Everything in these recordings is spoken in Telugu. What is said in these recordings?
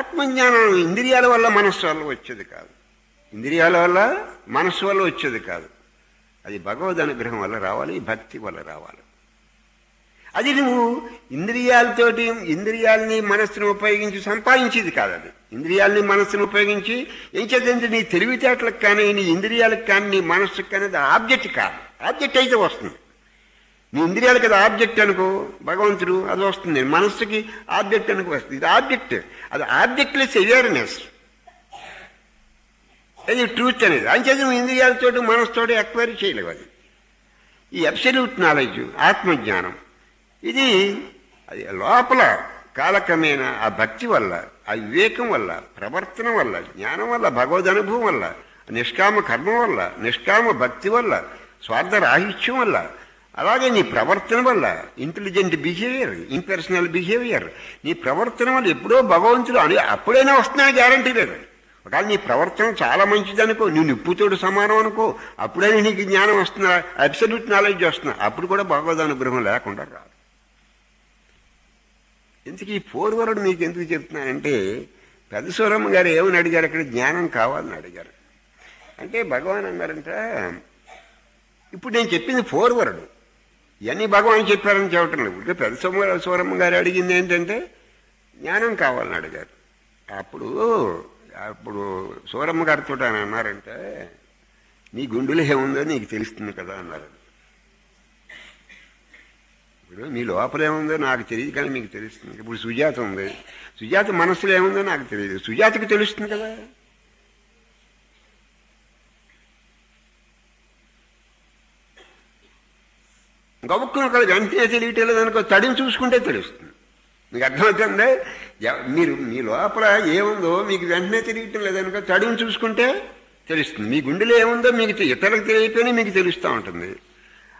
ఆత్మజ్ఞానం ఇంద్రియాల వల్ల మనస్సు వల్ల వచ్చేది కాదు. ఇంద్రియాల వల్ల మనస్సు వల్ల వచ్చేది కాదు. అది భగవద్ అనుగ్రహం వల్ల రావాలి భక్తి వల్ల రావాలి. అది నువ్వు ఇంద్రియాలతోటి ఇంద్రియాలని మనస్సును ఉపయోగించి సంపాదించేది కాదు అది. ఇంద్రియాలని మనస్సును ఉపయోగించి ఏం చేద్దంటే నీ తెలివితేటలకు కానీ నీ ఇంద్రియాలకు కానీ నీ మనస్సుకు కానీ అది ఆబ్జెక్ట్ కాదు. ఆబ్జెక్ట్ అయితే వస్తుంది. నీ ఇంద్రియాలకు అది ఆబ్జెక్ట్ అనుకో భగవంతుడు అది వస్తుంది. మనస్సుకి ఆబ్జెక్ట్ అనుకో వస్తుంది ఇది ఆబ్జెక్ట్. అది ఆబ్జెక్ట్లెస్ అవేర్నెస్. అది ట్రూత్ అనేది. అంచేది నువ్వు ఇంద్రియాలతో మనసుతోటి ఎక్వైరీ చేయలేవు అది. ఈ అబ్సల్యూట్ నాలెడ్జ్ ఆత్మజ్ఞానం ఇది అది లోపల కాలక్రమేణా ఆ భక్తి వల్ల ఆ వివేకం వల్ల ప్రవర్తన వల్ల జ్ఞానం వల్ల భగవద్ అనుభవం వల్ల నిష్కామ కర్మ వల్ల నిష్కామ భక్తి వల్ల స్వార్థ రాహిత్యం వల్ల అలాగే నీ ప్రవర్తన వల్ల ఇంటెలిజెంట్ బిహేవియర్ ఇంపర్సనల్ బిహేవియర్ నీ ప్రవర్తన వల్ల ఎప్పుడో భగవంతుడు అని అప్పుడైనా వస్తున్నా గ్యారంటీ లేదు. ఒకవేళ నీ ప్రవర్తన చాలా మంచిదనుకో నువ్వు నిప్పుతోడు సమానం అనుకో అప్పుడైనా నీకు జ్ఞానం వస్తున్నా అబ్సల్యూట్ నాలెడ్జ్ వస్తున్నా అప్పుడు కూడా భగవద్ అనుగ్రహం లేకుండా రాదు. ఇంతకీ ఈ పూర్వరుడు మీకు ఎందుకు చెప్తున్నానంటే పెద్దస్వరమ్మ గారు ఏమని అడిగారు? అక్కడ జ్ఞానం కావాలని అడిగారు. అంటే భగవాన్ అన్నారంట ఇప్పుడు నేను చెప్పింది పూర్వరుడు. ఇవన్నీ భగవాన్ చెప్పారని చెప్పటం లేదు. పెద్ద సోమ సూరమ్మ గారు అడిగింది ఏంటంటే జ్ఞానం కావాలని అడిగారు. అప్పుడు అప్పుడు సూరమ్మ గారితో ఆయన అన్నారంటే నీ గుండెలో ఏముందో నీకు తెలుస్తుంది కదా అన్నారు. ఇప్పుడు మీ లోపల ఏముందో నాకు తెలియదు కానీ మీకు తెలుస్తుంది. ఇప్పుడు సుజాత ఉంది. సుజాత మనసులో ఏముందో నాకు తెలియదు. సుజాతకు తెలుస్తుంది కదా. గబుక్కున అక్కడ వెంటనే తెలియటం అనుకో తడిని చూసుకుంటే తెలుస్తుంది మీకు అర్థమవుతుంది? మీరు మీ లోపల ఏముందో మీకు వెంటనే తెలియటం లేదనుకో తడిని చూసుకుంటే తెలుస్తుంది. మీ గుండెలో ఏముందో మీకు ఇతరులకు తెలియకపోయినా మీకు తెలుస్తూ ఉంటుంది.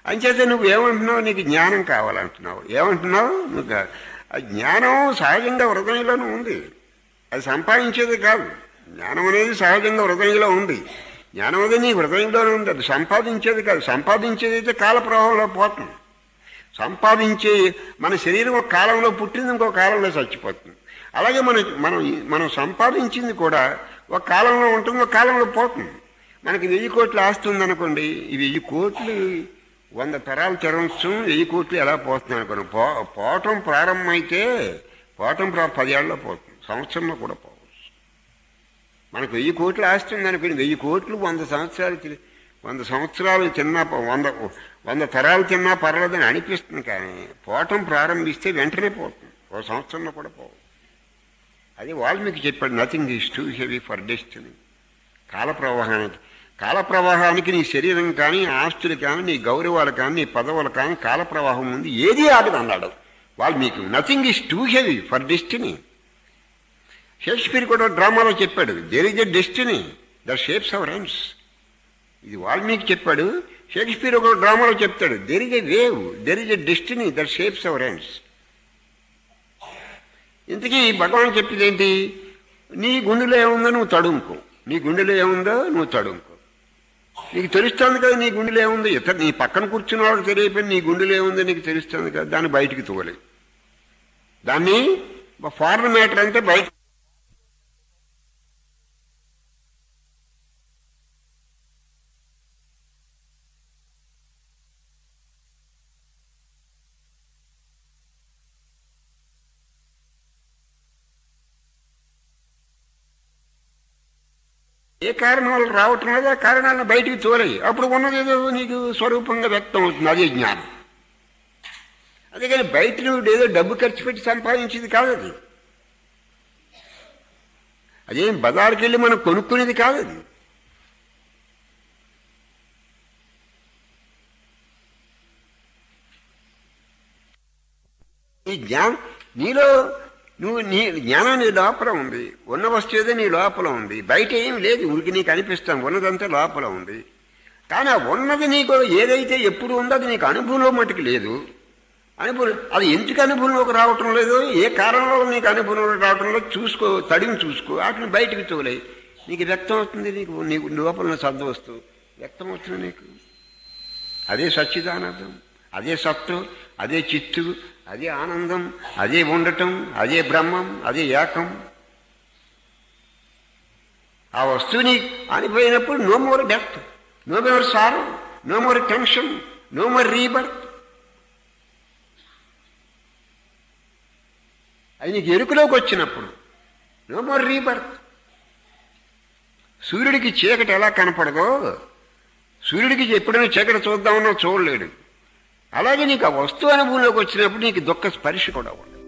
అంచేత నువ్వు ఏమంటున్నావు నీకు జ్ఞానం కావాలంటున్నావు. ఏమంటున్నావు? నువ్వు ఆ జ్ఞానం సహజంగా హృదయంలోనూ ఉంది. అది సంపాదించేది కాదు. జ్ఞానం అనేది సహజంగా హృదయంలో ఉంది. జ్ఞానం అనేది నీ హృదయంలోనే ఉంది. అది సంపాదించేది కాదు. సంపాదించేది అయితే కాలప్రవాహంలో పోతుంది. సంపాదించే మన శరీరం ఒక కాలంలో పుట్టింది ఇంకో కాలంలో చచ్చిపోతుంది. అలాగే మన మనం మనం సంపాదించింది కూడా ఒక కాలంలో ఉంటుంది ఒక కాలంలో పోతుంది. మనకి వెయ్యి కోట్లు ఆస్తుంది ఉందనుకోండి ఈ వెయ్యి కోట్లు వంద తరాలు తెరవచ్చు వెయ్యి కోట్లు ఎలా పోతుంది అనుకోండి. పో పోవటం ప్రారంభమైతే పోవటం ప్రా పదేళ్ళలో పోతుంది సంవత్సరంలో కూడా పోవచ్చు. మనకు వెయ్యి కోట్లు ఆస్తుంది ఉందనుకోండి వెయ్యి కోట్లు వంద సంవత్సరాలు తెలియదు వంద సంవత్సరాలు చిన్న వంద వంద తరాలు తిన్నా పర్వాలేదని అనిపిస్తుంది కానీ పోవటం ప్రారంభిస్తే వెంటనే పోతుంది. ఓ సంవత్సరంలో కూడా పోవు. అది వాల్మీకి చెప్పాడు nothing is too heavy for destiny కాల ప్రవాహానికి కాల ప్రవాహానికి నీ శరీరం కానీ ఆస్తులు కానీ నీ గౌరవాలు కానీ నీ పదవులు కానీ కాల ప్రవాహం ఉంది ఏది ఆగదు అన్నాడు Valmiki. Nothing is too heavy for destiny Shakespeare కూడా డ్రామాలో చెప్పాడు there is a destiny the shapes our ends ఇది వాల్మీకి చెప్పాడు షేక్స్పియర్ ఒక డ్రామాలో చెప్తాడు there is a wave there is a destiny that shapes our hands ఇంతకీ భగవాన్ చెప్పింది ఏంటి? నీ గుండెలో ఏముందో నువ్వు తడుముకో నీ గుండెలో ఏముందో నువ్వు తడుముకో. నీకు తెలుస్తుంది కదా నీ గుండెలో ఏముందో ఇతర నీ పక్కన కూర్చున్న వాళ్ళకి తెలియపోయి నీ గుండెలో ఏముందో నీకు తెలుస్తుంది కదా దాన్ని బయటికి తోలే. దాన్ని ఫారెన్ మ్యాటర్ అంటే బయట ఏ కారణం వల్ల రావటం లేదు ఆ కారణాలను బయటికి తోలయి. అప్పుడు ఉన్నది ఏదో నీకు స్వరూపంగా వ్యక్తం అవుతుంది అదే జ్ఞానం. అదే కానీ బయట నువ్వు ఏదో డబ్బు ఖర్చు పెట్టి సంపాదించేది కాదు అది. అదేం బజార్కి వెళ్ళి మనం కొనుక్కునేది కాదు అది. ఈ జ్ఞానం నీలో నువ్వు నీ జ్ఞానం నీ లోపల ఉంది. ఉన్న వస్తువుదే నీ లోపల ఉంది. బయట ఏం లేదు. ఉరికి నీకు అనిపిస్తాం. ఉన్నదంతా లోపల ఉంది. కానీ ఆ ఉన్నది నీకు ఏదైతే ఎప్పుడు ఉందో అది నీకు అనుభవంలో మటుకు లేదు. అనుభవం అది ఎందుకు అనుభవంలోకి రావటం లేదు? ఏ కారణంలో నీకు అనుభవంలోకి రావటం లేదు? చూసుకో తడిని చూసుకో. వాటిని బయటకు తోలే. నీకు వ్యక్తం అవుతుంది నీకు. నీకు లోపల సద్దు వస్తువు. వ్యక్తం అవుతుంది నీకు. అదే సచ్చిదానందం. అదే సత్తు. అదే చిత్తు అదే ఆనందం అదే ఉండటం అదే బ్రహ్మం అదే ఏకం. ఆ వస్తువుని అనిపోయినప్పుడు no more death no more sorrow no more tension no more rebirth అది నీకు ఎరుకలోకి వచ్చినప్పుడు నో మోర్ రీబర్త్ సూర్యుడికి చీకటి ఎలా కనపడదో సూర్యుడికి ఎప్పుడైనా చీకటి చూద్దామన్నా చూడలేడు. అలాగే నీకు ఆ వస్తువు అనుభవంలోకి వచ్చినప్పుడు నీకు దుఃఖ స్పర్శ కూడా ఉండదు.